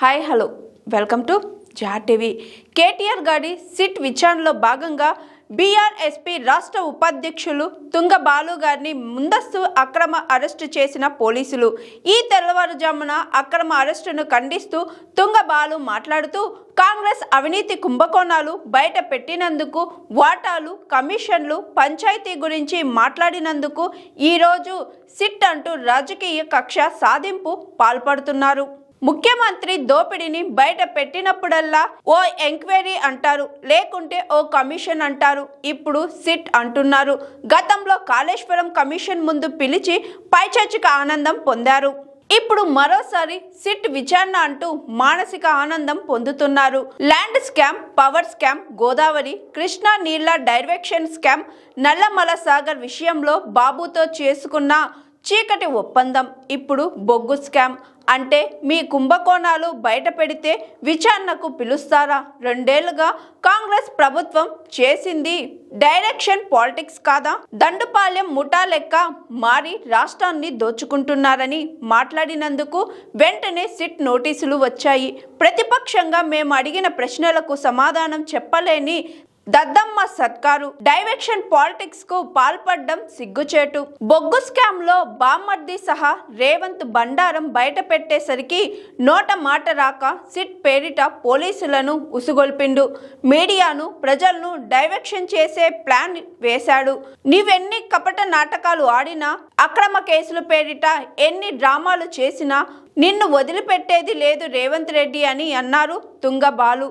Hi hello. Welcome to జా TV. KTR గారి SIT విచారణలో భాగంగా బీఆర్ఎస్పీ రాష్ట్ర ఉపాధ్యక్షులు తుంగ బాలు గారిని ముందస్తు అక్రమ అరెస్టు చేసిన పోలీసులు. ఈ తెల్లవారుజామున అక్రమ అరెస్టును ఖండిస్తూ తుంగ బాలు మాట్లాడుతూ కాంగ్రెస్ అవినీతి కుంభకోణాలు బయట పెట్టినందుకు వాటాలు కమిషన్లు పంచాయతీ గురించి మాట్లాడినందుకు ఈరోజు సిట్ అంటూ రాజకీయ కక్ష సాధింపు పాల్పడుతున్నారు. ముఖ్యమంత్రి దోపిడీని బయట పెట్టినప్పుడల్లా ఓ ఎంక్వైరీ అంటారు లేకుంటే ఓ కమిషన్ అంటారు. ఇప్పుడు సిట్ అంటున్నారు. గతంలో కాళేశ్వరం కమిషన్ ముందు పిలిచి పైచర్చిక ఆనందం పొందారు. ఇప్పుడు మరోసారి సిట్ విచారణ అంటూ మానసిక ఆనందం పొందుతున్నారు. Land scam power scam Godavari Krishna నీళ్ళ డైరెక్షన్ స్కామ్ నల్లమల సాగర్ విషయంలో బాబుతో చేసుకున్న చీకటి ఒప్పందం ఇప్పుడు బొగ్గు స్కామ్. అంటే మీ కుంభకోణాలు బయట పెడితే విచారణకు పిలుస్తారా? రెండేళ్ళుగా కాంగ్రెస్ ప్రభుత్వం చేసింది డైరెక్షన్ పాలిటిక్స్ కాదా? దండుపాలెం ముఠా లెక్క మారి రాష్ట్రాన్ని దోచుకుంటున్నారని మాట్లాడినందుకు వెంటనే సిట్ నోటీసులు వచ్చాయి. ప్రతిపక్షంగా మేము అడిగిన ప్రశ్నలకు సమాధానం చెప్పలేని దద్దమ్మ సర్కారు డైరెక్షన్ పాలిటిక్స్కు పాల్పడ్డం సిగ్గుచేటు. బొగ్గు స్కామ్లో బామ్మర్ది సహా రేవంత్ బండారం బయట పెట్టేసరికి నోట మాట రాక సిట్ పేరిట పోలీసులను ఉసుగొల్పిండు. మీడియాను ప్రజలను డైరెక్షన్ చేసే ప్లాన్ వేశాడు. నీవెన్ని కపట నాటకాలు ఆడినా అక్రమ కేసుల పేరిట ఎన్ని డ్రామాలు చేసినా నిన్ను వదిలిపెట్టేది లేదు రేవంత్ రెడ్డి అని అన్నారు తుంగబాలు.